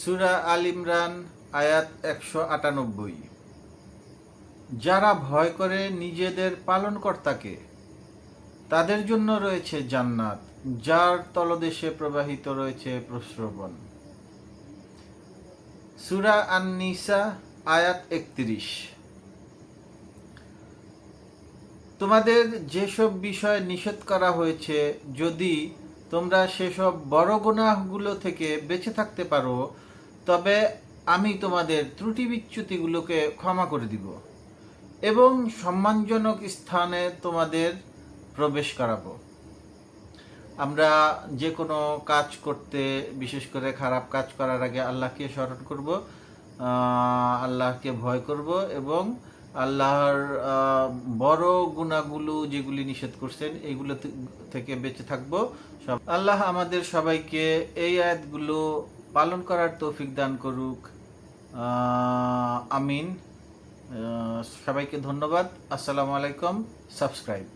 সুরা আল ইমরান, আয়াত একশো আটানব্বই। যারা ভয় করে নিজেদের পালনকর্তাকে, তাদের জন্য রয়েছে জান্নাত, যার তলদেশে প্রবাহিত রয়েছে প্রশ্রবণ। সুরা আন নিসা আয়াত একত্রিশ। তোমাদের যেসব বিষয় নিষেধ করা হয়েছে, যদি তোমরা সেসব বড় গুনাহগুলো থেকে বেঁচে থাকতে পারো, তবে আমি তোমাদের ত্রুটি বিচ্যুতিগুলোকে ক্ষমা করে দিব এবং সম্মানজনক স্থানে তোমাদের প্রবেশ করাবো। আমরা যে কোনো কাজ করতে, বিশেষ করে খারাপ কাজ করার আগে আল্লাহকে স্মরণ করব আল্লাহকে ভয় করব এবং আল্লাহর বড় গুণাগুলো যেগুলি নিষেধ করছেন, এগুলো থেকে বেঁচে থাকব। আল্লাহ আমাদের সবাইকে এই আয়াতগুলো পালন করার তৌফিক দান করুক। আমিন। সবাইকে ধন্যবাদ। আসসালামু আলাইকুম। সাবস্ক্রাইব।